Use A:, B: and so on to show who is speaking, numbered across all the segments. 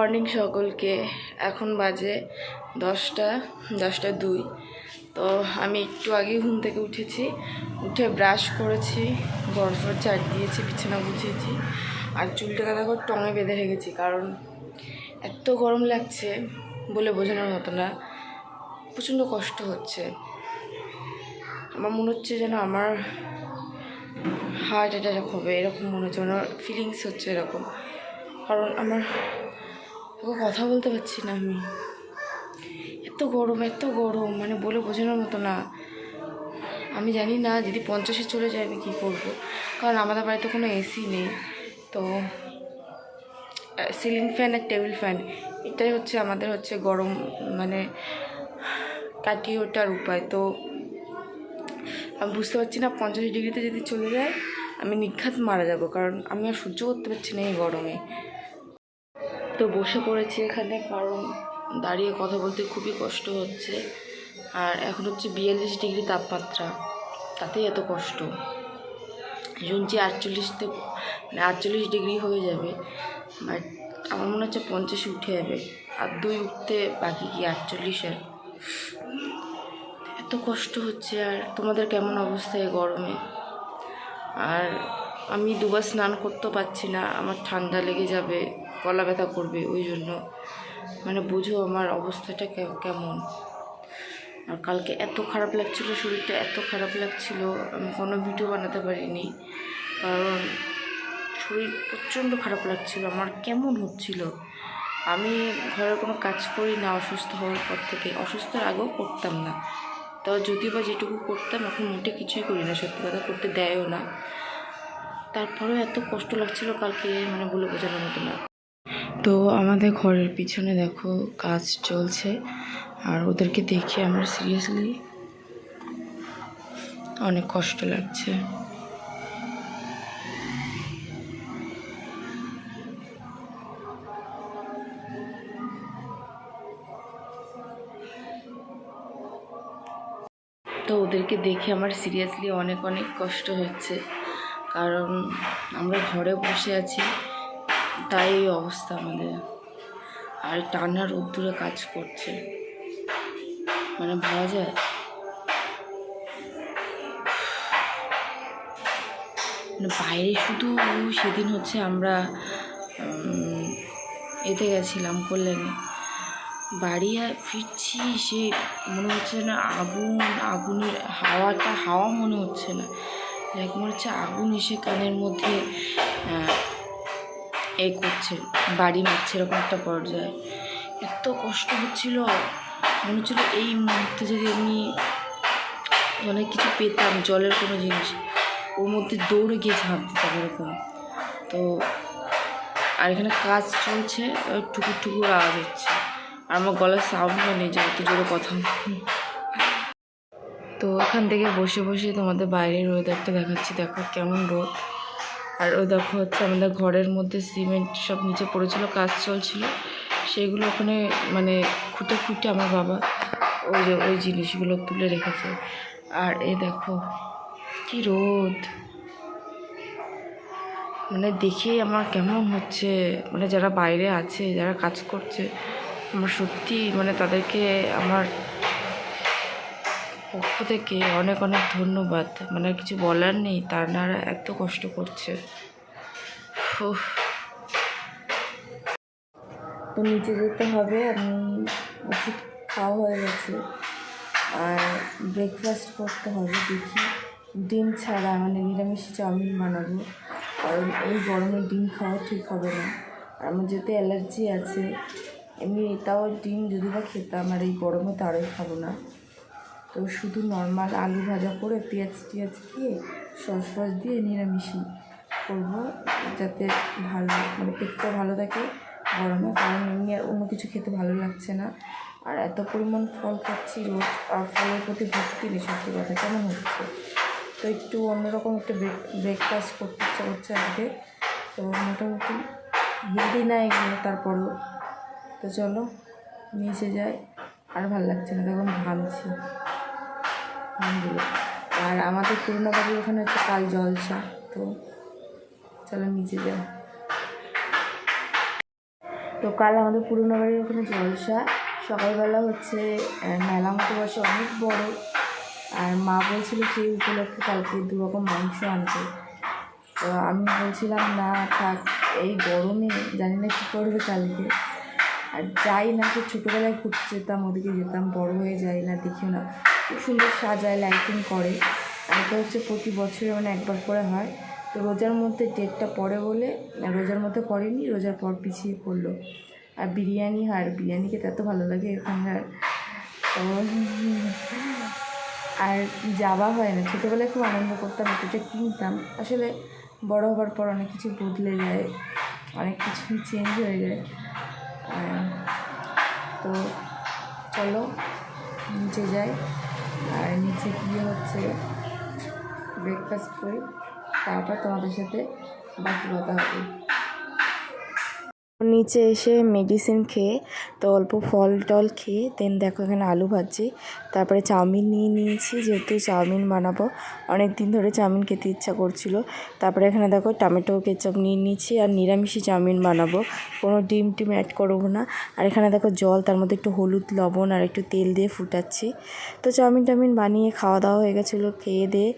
A: Morning সকলকে। এখন বাজে দশটা দশটা দুই। তো আমি একটু আগে ঘুম থেকে উঠেছি, উঠে ব্রাশ করেছি গড়ফড় চাট দিয়েছি, বিছানা গুছিয়েছি, আর চুলটাকে দেখো টঙে বেঁধে রেখেছি, কারণ এত গরম লাগছে বলে বোঝানোর মতো না। প্রচণ্ড কষ্ট হচ্ছে। আমার মনে হচ্ছে যেন আমার হার্ট অ্যাটাক হবে, এরকম মনে হচ্ছে আমার ফিলিংস হচ্ছে এরকম। কারণ আমার এখন কথা বলতে পারছি না আমি। এত গরম এত গরম মানে বলে বোঝানোর মতো না। আমি জানি না, যদি পঞ্চাশে চলে যায় আমি কী করব? কারণ আমাদের বাড়িতে কোনো এসি নেই। তো সিলিং ফ্যান আর টেবিল ফ্যান এটাই হচ্ছে আমাদের হচ্ছে গরম মানে কাটিয়ে ওঠার উপায়। তো, আমি বুঝতে পারছি না, পঞ্চাশ ডিগ্রিতে যদি চলে যায়, আমি নিঘাত মারা যাব। কারণ আমি আর সহ্য করতে পারছি না এই গরমে। তো বসে পড়েছি এখানে, কারণ দাঁড়িয়ে কথা বলতে খুবই কষ্ট হচ্ছে। আর এখন হচ্ছে বিয়াল্লিশ ডিগ্রি তাপমাত্রা, তাতেই এত কষ্ট। শুনছি আটচল্লিশতে মানে আটচল্লিশ ডিগ্রি হয়ে যাবে, বাট আমার মনে হচ্ছে পঞ্চাশে উঠে যাবে, আর দুই উঠতে বাকি কি আটচল্লিশের? এত কষ্ট হচ্ছে, আর তোমাদের কেমন অবস্থা এই গরমে? আর আমি দুবার স্নান করতে পারছি না, আমার ঠান্ডা লেগে যাবে। গলা ব্যথা করবে, ওই জন্য। মানে বুঝো আমার অবস্থাটা কেমন। আর কালকে এত খারাপ লাগছিল, শরীরটা এত খারাপ লাগছিল, আমি কোনো ভিডিও বানাতে পারিনি। কারণ শরীর প্রচণ্ড খারাপ লাগছিল, আমার কেমন হচ্ছিল। আমি ঘরের কোনো কাজ করি না অসুস্থ হওয়ার পর থেকে, অসুস্থর আগেও করতাম না। তো যদিও বা যেটুকু করতাম, এখন মোটে কিছুই করি না, সত্যি কথা করতে দেয়ও না। তারপরেও এত কষ্ট লাগছিল কালকে মানে বলে বোঝানোর মতো না। তো আমাদের ঘরের পিছনে দেখো কাজ চলছে, আর ওদেরকে দেখে আমার সিরিয়াসলি অনেক কষ্ট লাগছে। তো ওদেরকে দেখে আমার সিরিয়াসলি অনেক অনেক কষ্ট হচ্ছে, কারণ আমরা ঘরে বসে আছি। তাই এই অবস্থা আমাদের। আর টানা রোদ্দুরে কাজ করছে। মানে ভাবা যায়? মানে বাইরে শুধু সেদিন হচ্ছে আমরা এতে গেছিলাম কল্যাণে। বাড়ি ফিরছি, সে মনে হচ্ছে না আগুন, আগুনের হাওয়াটা, হাওয়া মনে হচ্ছে না। লাইক মনে হচ্ছে আগুন এসে কানের মধ্যে এ করছে, বাড়ি মারছে, এরকম একটা পর্যায়ে। এত কষ্ট হচ্ছিল। মনে হচ্ছিল এই মুহূর্তে যদি আমি অনেক কিছু পেতাম, জলের কোনো জিনিস, ওর মধ্যে দৌড়ে গিয়ে ঝাঁপ দিতাম এরকম। তো, আর এখানে কাজ চলছে টুকুর টুকুর আওয়াজ হচ্ছে। আর আমার গলার সাউন্ডও নেই যে এত জোরে কথা তো ওখান থেকে বসে বসে তোমাদের বাইরের ওয়েদারটা দেখাচ্ছি। দেখো কেমন রোদ। আর ওই দেখো হচ্ছে আমাদের ঘরের মধ্যে সিমেন্ট সব নিচে পড়েছিল, কাজ চলছিল। সেগুলো ওখানে মানে খুঁটে খুঁটে আমার বাবা ওই যে ওই জিনিসগুলো তুলে রেখেছে। আর এ দেখো কি রোদ। মানে দেখেই আমার কেমন হচ্ছে। মানে যারা বাইরে আছে, যারা কাজ করছে, আমার সত্যি মানে তাদেরকে আমার পক্ষ থেকে অনেক অনেক ধন্যবাদ। মানে কিছু বলার নেই, তারা এত কষ্ট করছে। তো নিচে যেতে হবে, আমি ওষুধ খাওয়া হয়ে গেছে। আর ব্রেকফাস্ট করতে হবে দেখি। ডিম ছাড়া মানে নিরামিষ চাউমিন বানাবো। কারণ এই গরমে ডিম খাওয়া ঠিক হবে না। আর আমার যেহেতু অ্যালার্জি আছে, এমনি তাও ডিম যদি বা খেতাম, আর এই গরমে তো আরোই খাব না। তো শুধু নর্মাল আলু ভাজা করে পেঁয়াজ টিয়াজ দিয়ে সস ফস দিয়ে নিরামিষই করব যাতে ভালো মানে পেটটা ভালো থাকে গরমে, কারণ এমনি আর অন্য কিছু খেতে ভালো লাগছে না। আর এত পরিমাণ ফল খাচ্ছি রোজ, আর ফলের প্রতি ভক্তি নেই সত্যি কথা কেমন হচ্ছে? তো একটু অন্যরকম একটা ব্রেক, ব্রেকফাস্ট করতে ইচ্ছা করছে আজকে। তো মোটামুটি হেলদি না এগুলো তারপরও তো চলো নিচে যাই। আর ভালো লাগছে না, তখন ঘামছি আর আমাদের পুরোনো বাড়ির ওখানে হচ্ছে কাল জলসা, তো চলো নিচে যাই। তো কাল আমাদের পুরোনো বাড়ির ওখানে জলসা। সকালবেলা হচ্ছে মেলা মতো বসে, অনেক বড়। আর মা বলছিল সেই উপলক্ষে কালকে দু রকম মাংস আনতে। তো আমি বলছিলাম, না, থাক, এই গরমে জানি না কী করবে কালকে। আর যাই না সে ছোটোবেলায় ঘুরতে যেতাম, ওদিকে যেতাম, বড় হয়ে যাই না, দেখিও না। খুব সুন্দর সাজায় লাইটিং করে। আর এটা হচ্ছে প্রতি বছরে মানে একবার করে হয়। তো রোজার মধ্যে ডেটটা পড়ে বলে রোজার মধ্যে পড়েনি রোজার পর পিছিয়ে পড়ল। আর বিরিয়ানি হয়, আর বিরিয়ানি খেতে এত ভালো লাগে এখানকার। তো আর যাওয়া হয় না। ছোটোবেলায় খুব আনন্দ করতাম এটা কিনতাম। আসলে বড় হবার পর অনেক কিছু বদলে যায়, অনেক কিছুই চেঞ্জ হয়ে যায়। তো চলো, নিচে যাই। আর নিচে গিয়ে হচ্ছে ব্রেকফাস্ট করি তারপর তোমাদের সাথে বাকি কথা হবে। নিচে এসে মেডিসিন খেয়ে, তো অল্প ফল টল খেয়ে দেন দেখো এখানে আলু ভাজছি। তারপরে চাউমিন নিয়ে নিয়েছি, যেহেতু চাউমিন বানাবো। অনেক দিন ধরে চাউমিন খেতে ইচ্ছা করছিল। তারপরে এখানে দেখো টমেটো কেচাপ নিয়ে নিয়েছি, আর নিরামিষই চাউমিন বানাবো। কোনো ডিম টিম অ্যাড করব না। আর এখানে দেখো জল, তার মধ্যে একটু হলুদ, লবণ, আর একটু তেল দিয়ে ফুটাচ্ছি। তো চাউমিন টাউমিন বানিয়ে খাওয়া দাওয়া হয়ে গেছিল, খেয়ে দিয়ে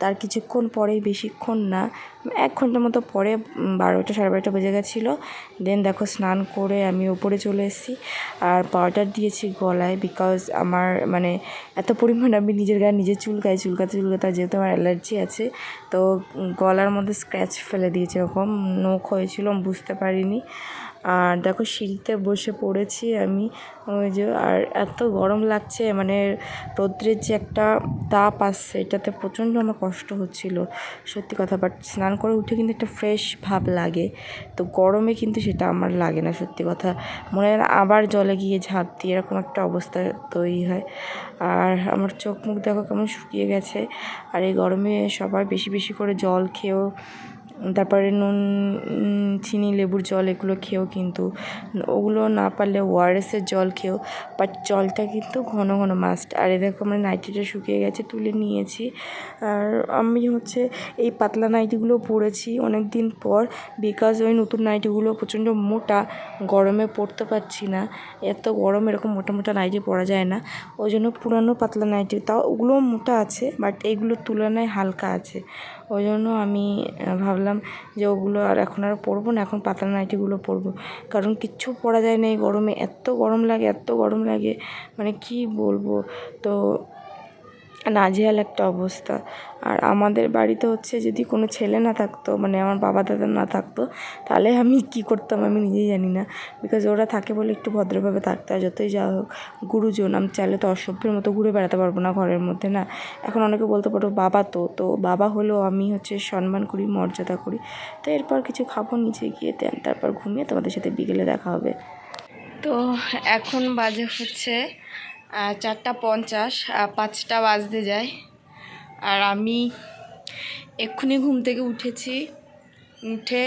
A: তার কিছুক্ষণ পরেই বেশিক্ষণ না, এক ঘণ্টার মতো পরে বারোটা সাড়ে বারোটা বেজে গেছিল। দেন দেখো স্নান করে আমি ওপরে চলে এসেছি। আর পাউডার দিয়েছি গলায় বিকজ আমার মানে এত পরিমাণ আমি নিজের গায়ে নিজে চুলকাই, চুলকাতে চুলকাতে যেহেতু আমার অ্যালার্জি আছে, তো গলার মধ্যে স্ক্র্যাচ ফেলে দিয়েছে এরকম, নোখ হয়েছিল বুঝতে পারিনি। আর দেখো সিঁড়িতে বসে পড়েছি আমি, ওই যে, আর এত গরম লাগছে মানে রৌদ্রের যে একটা তাপ আসছে, এটাতে প্রচণ্ড আমার কষ্ট হচ্ছিল, সত্যি কথা। বাট স্নান করে উঠে কিন্তু একটা ফ্রেশ ভাব লাগে, তো গরমে কিন্তু সেটা আমার লাগে না, সত্যি কথা। মনে হয় আবার জলে গিয়ে ঝাঁপ দিয়ে এরকম একটা অবস্থা তৈরি হয়। আর আমার চোখ মুখ দেখো কেমন শুকিয়ে গেছে, আর এই গরমে সবাই বেশি বেশি করে জল খেয়েও তারপরে নুন চিনি, লেবুর জল এগুলো খেয়েও কিন্তু, ওগুলো না পারলে ওআরএসের জল খেয়েও বাট জলটা কিন্তু ঘন ঘন মাস্ট আর এ দেখো আমার নাইটিটা শুকিয়ে গেছে, তুলে নিয়েছি। আর আমি হচ্ছে এই পাতলা নাইটিগুলো পরেছি অনেক দিন পর বিকজ ওই নতুন নাইটিগুলো প্রচণ্ড মোটা, গরমে পরতে পারছি না। এত গরম, এরকম মোটা মোটা নাইটি পরা যায় না। ওই জন্য পুরানো পাতলা নাইটি তাও ওগুলোও মোটা আছে বাট এইগুলোর তুলনায় হালকা আছে। ওই জন্য আমি ভাবলাম যে ওগুলো আর এখন আর পরবো না, এখন পাতলা নাইটিগুলো পরবো। কারণ কিচ্ছু পরা যায় না এই গরমে, এত গরম লাগে, এত গরম লাগে মানে কি বলব? তো নাজেহাল একটা অবস্থা। আর আমাদের বাড়িতে হচ্ছে যদি কোনো ছেলে না থাকতো মানে আমার বাবা দাদা না থাকতো, তাহলে আমি কি করতাম আমি নিজেই জানি না। বিকজ ওরা থাকে বলে একটু ভদ্রভাবে থাকতে হয় যতই যা হোক, গুরুজন, আমি চাইলে তো অসভ্যের মতো ঘুরে বেড়াতে পারব না ঘরের মধ্যে, না? এখন অনেকে বলতে পারো বাবা তো তো বাবা হলেও আমি হচ্ছে সম্মান করি, মর্যাদা করি। তো এরপর কিছু খাব নিচে গিয়ে দেন তারপর ঘুমিয়ে তোমাদের সাথে বিকেলে দেখা হবে। তো এখন বাজে হচ্ছে চারটা পঞ্চাশ পাঁচটা বাজতে যায়। আর আমি এক্ষুনি ঘুম থেকে উঠেছি। উঠে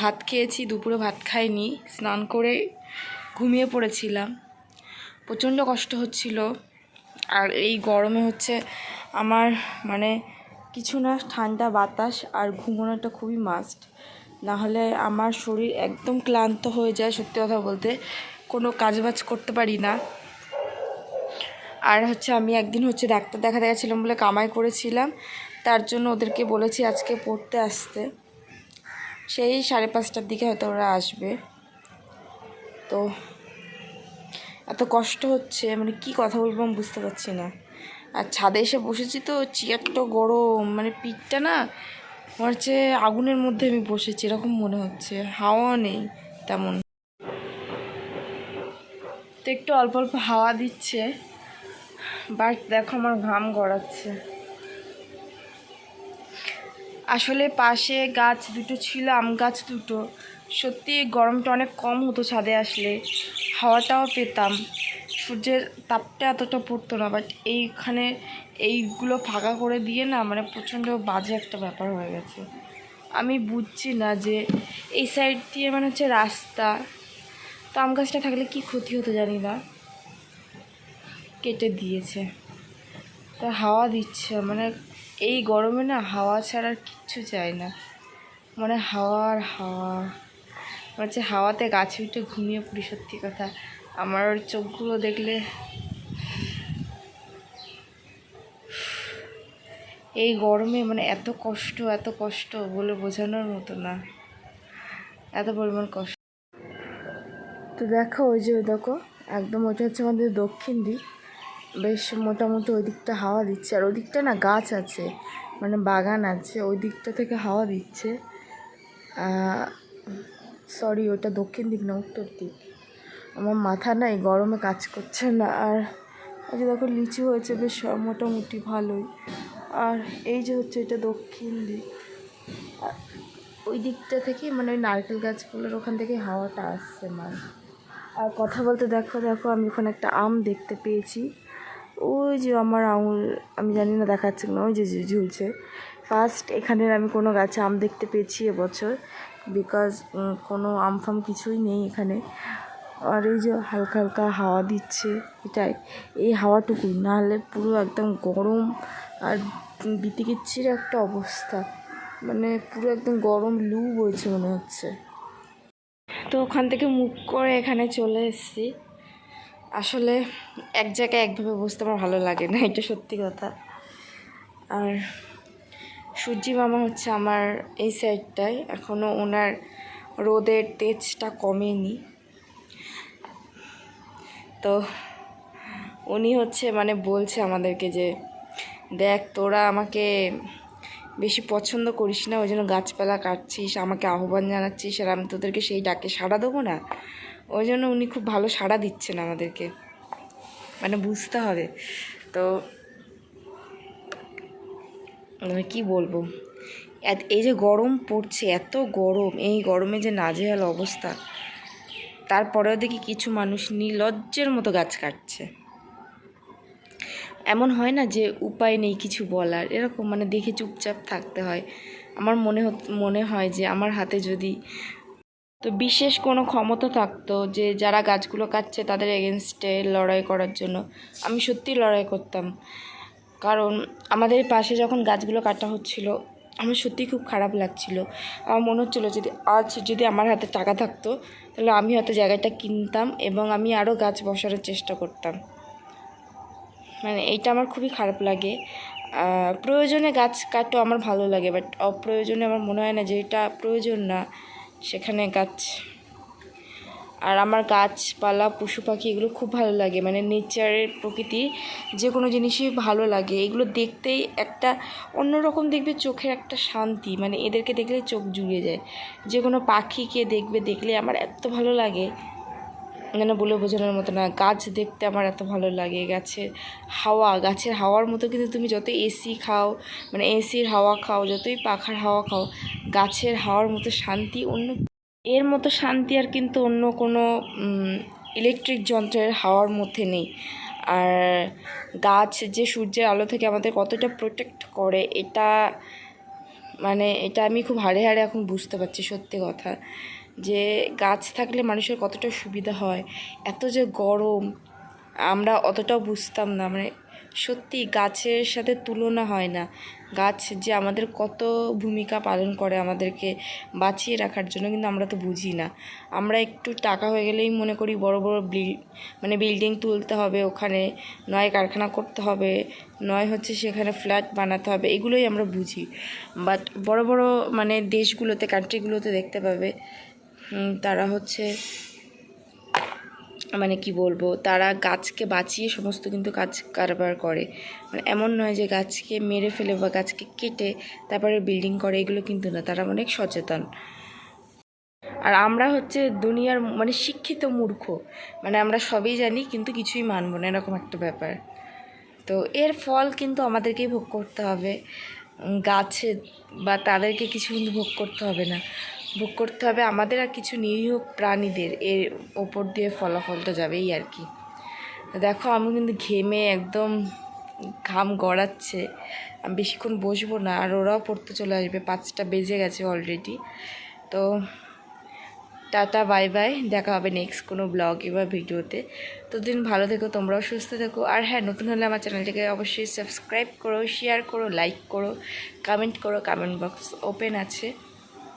A: ভাত খেয়েছি, দুপুরে ভাত খাইনি, স্নান করে ঘুমিয়ে পড়েছিলাম। প্রচণ্ড কষ্ট হচ্ছিল। আর এই গরমে হচ্ছে আমার মানে কিছু না, ঠান্ডা বাতাস আর ঘুমানোটা খুবই মাস্ট নাহলে আমার শরীর একদম ক্লান্ত হয়ে যায়, সত্যি কথা বলতে। কোনো কাজবাজ করতে পারি না। আর হচ্ছে আমি একদিন হচ্ছে ডাক্তার দেখাতে গেছিলাম বলে কামাই করেছিলাম। তার জন্য ওদেরকে বলেছি আজকে পড়তে আসতে। সেই সাড়ে পাঁচটার দিকে হয়তো ওরা আসবে। তো এত কষ্ট হচ্ছে মানে কি কথা বলব আমি বুঝতে পারছি না। আর ছাদে এসে বসেছি তো চেয়ারটা গরম মানে পিঠটা না মনে হচ্ছে আগুনের মধ্যে আমি বসেছি, এরকম মনে হচ্ছে। হাওয়া নেই তেমন। তো একটু অল্প অল্প হাওয়া দিচ্ছে। বাট দেখো আমার ঘাম গড়াচ্ছে। আসলে পাশে গাছ দুটো ছিল, আম গাছ দুটো। সত্যি গরমটা অনেক কম হতো ছাদে আসলে। হাওয়াটাও পেতাম। সূর্যের তাপটা এতটা পড়তো না বাট এইখানে এইগুলো ফাঁকা করে দিয়ে না মানে প্রচণ্ড বাজে একটা ব্যাপার হয়ে গেছে। আমি বুঝছি না যে এই সাইড দিয়ে মানে হচ্ছে রাস্তা। তো আম গাছটা থাকলে কি ক্ষতি হতো জানি না। কেটে দিয়েছে। তা হাওয়া দিচ্ছে। মানে এই গরমে না হাওয়া ছাড়া কিচ্ছু চাই না। মানে হাওয়া আর হাওয়া। হচ্ছে হাওয়াতে গাছে উঠে ঘুমিয়ে পড়ি, সত্যি কথা। আমার চোখগুলো দেখলে এই গরমে মানে এত কষ্ট এত কষ্ট বলে বোঝানোর মতো না। এত পরিমাণ কষ্ট। তো দেখো ওই যে দেখো, একদম ওইটা হচ্ছে আমাদের দক্ষিণ দিক। বেশ মোটামুটি ওই দিকটা হাওয়া দিচ্ছে। আর ওই দিকটা না গাছ আছে মানে বাগান আছে ওই দিকটা থেকে হাওয়া দিচ্ছে। সরি ওটা দক্ষিণ দিক না উত্তর দিক। আমার মাথা না এই গরমে কাজ করছে না। আর যে দেখো, লিচু হয়েছে বেশ মোটামুটি ভালোই। আর এই যে হচ্ছে এটা দক্ষিণ দিক। ওই দিকটা থেকে মানে ওই নারকেল গাছগুলোর ওখান থেকে হাওয়াটা আসছে মানে। আর কথা বলতে দেখো দেখো, আমি ওখানে একটা আম দেখতে পেয়েছি। ওই যে আমার আঙুল, আমি জানি না দেখাচ্ছে না ওই যে ঝুলছে। ফার্স্ট এখানের আমি কোনো গাছে আম দেখতে পেয়েছি এবছর বিকজ কোনো আম ফাম কিছুই নেই এখানে। আর এই যে হালকা হালকা হাওয়া দিচ্ছে, এটাই। এই হাওয়াটুকুই, নাহলে পুরো একদম গরম আর বিতিকিচ্ছির একটা অবস্থা। মানে পুরো একদম গরম লু বইছে মনে হচ্ছে। তো ওখান থেকে মুখ করে এখানে চলে এসেছি। আসলে এক জায়গায় একভাবে বসতে আমার ভালো লাগে না, এটা সত্যি কথা। আর সূর্যি মামা হচ্ছে আমার এই সাইডটায় এখনও ওনার রোদের তেজটা কমেনি। তো উনি হচ্ছে মানে বলছে আমাদেরকে যে, দেখ, তোরা আমাকে বেশি পছন্দ করিস না, ওই জন্য গাছপালা কাটছিস, আমাকে আহ্বান জানাচ্ছিস, আর আমি তোদেরকে সেই ডাকে সাড়া দেবো না। ওই জন্য উনি খুব ভালো সাড়া দিচ্ছেন আমাদেরকে। মানে বুঝতে হবে। তো মানে কি বলব? এই যে গরম পড়ছে, এত গরম, এই গরমে যে নাজেহাল অবস্থা। তারপরেও দেখি কিছু মানুষ নির্লজ্জের মতো গাছ কাটছে। এমন হয় না যে উপায় নেই কিছু বলার, এরকম মানে দেখে চুপচাপ থাকতে হয়। আমার মনে মনে হয় যে আমার হাতে যদি তো বিশেষ কোনো ক্ষমতা থাকতো যে যারা গাছগুলো কাটছে তাদের এগেনস্টে লড়াই করার জন্য। আমি সত্যি লড়াই করতাম। কারণ আমাদের পাশে যখন গাছগুলো কাটা হচ্ছিল, আমার সত্যি খুব খারাপ লাগছিল। আমার মনে হচ্ছিল যদি আজ যদি আমার হাতে টাকা থাকতো, তাহলে আমি হয়তো জায়গাটা কিনতাম এবং আমি আরও গাছ বসানোর চেষ্টা করতাম। মানে এইটা আমার খুবই খারাপ লাগে। প্রয়োজনে গাছ কাটো আমার ভালো লাগে বাট অপ্রয়োজনে আমার মনে হয় না যে এটা প্রয়োজন না। সেখানে গাছ। আর আমার গাছপালা, পশু পাখি এগুলো খুব ভালো লাগে। মানে নেচারের প্রকৃতি যে কোনো জিনিসই ভালো লাগে। এগুলো দেখতেই একটা অন্যরকম দেখবে চোখের একটা শান্তি। মানে এদেরকে দেখলে চোখ জুড়িয়ে যায়। যে কোনো পাখিকে দেখবে, দেখলে আমার এত ভালো লাগে। যেন বলে বোঝানোর মতো না, গাছ দেখতে আমার এত ভালো লাগে। গাছের হাওয়া, গাছের হাওয়ার মতো কিন্তু তুমি যত এসি খাও মানে এসির হাওয়া খাও, যতই পাখার হাওয়া খাও গাছের হাওয়ার মতো শান্তি, অন্য এর মতো শান্তি আর কিন্তু অন্য কোনো ইলেকট্রিক যন্ত্রের হাওয়ার মধ্যে নেই। আর গাছ যে সূর্যের আলো থেকে আমাদের কতটা প্রোটেক্ট করে, এটা মানে এটা আমি খুব হাড়ে হাড়ে এখন বুঝতে পারছি সত্যি কথা। যে গাছ থাকলে মানুষের কতটা সুবিধা হয়, এত যে গরম, আমরা অতটাও বুঝতাম না। মানে সত্যি গাছের সাথে তুলনা হয় না। গাছ যে আমাদের কত ভূমিকা পালন করে আমাদেরকে বাঁচিয়ে রাখার জন্য কিন্তু আমরা তো বুঝি না। আমরা একটু টাকা হয়ে গেলেই মনে করি বড় বড় বিল মানে বিল্ডিং তুলতে হবে, ওখানে নয় কারখানা করতে হবে, নয় হচ্ছে সেখানে ফ্ল্যাট বানাতে হবে, এগুলোই আমরা বুঝি। বাট বড় বড় মানে দেশগুলোতে কান্ট্রিগুলোতে দেখতে পাবে তারা হচ্ছে মানে কি বলব, তারা গাছকে বাঁচিয়ে সমস্ত কিন্তু কাজ কারবার করে। মানে এমন নয় যে গাছকে মেরে ফেলে বা গাছকে কেটে তারপরে বিল্ডিং করে, এগুলো কিন্তু না, তারা অনেক সচেতন। আর আমরা হচ্ছে দুনিয়ার মানে শিক্ষিত মূর্খ। মানে আমরা সবই জানি, কিন্তু কিছুই মানবো না, এরকম একটা ব্যাপার। তো এর ফল কিন্তু আমাদেরকেই ভোগ করতে হবে। গাছে বা তাদেরকে কিছু কিন্তু ভোগ করতে হবে না। ভোগ করতে হবে। আমাদের আর কিছু নিরীহ প্রাণীদের এর ওপর দিয়ে ফলাফলটা যাবে এই আর কি। দেখো, আমি কিন্তু ঘেমে একদম ঘাম গড়াচ্ছে। আমি বেশিক্ষণ বসবো না, আর ওরাও পড়তে চলে আসবে। পাঁচটা বেজে গেছে অলরেডি তো টাটা বাই বাই দেখা হবে নেক্সট কোনো ব্লগে বা ভিডিওতে। ততদিন ভালো থেকো, তোমরাও সুস্থ থেকো। আর হ্যাঁ নতুন হলে আমার চ্যানেলটিকে অবশ্যই সাবস্ক্রাইব করো শেয়ার করো লাইক করো কমেন্ট করো। কমেন্ট বক্স ওপেন আছে।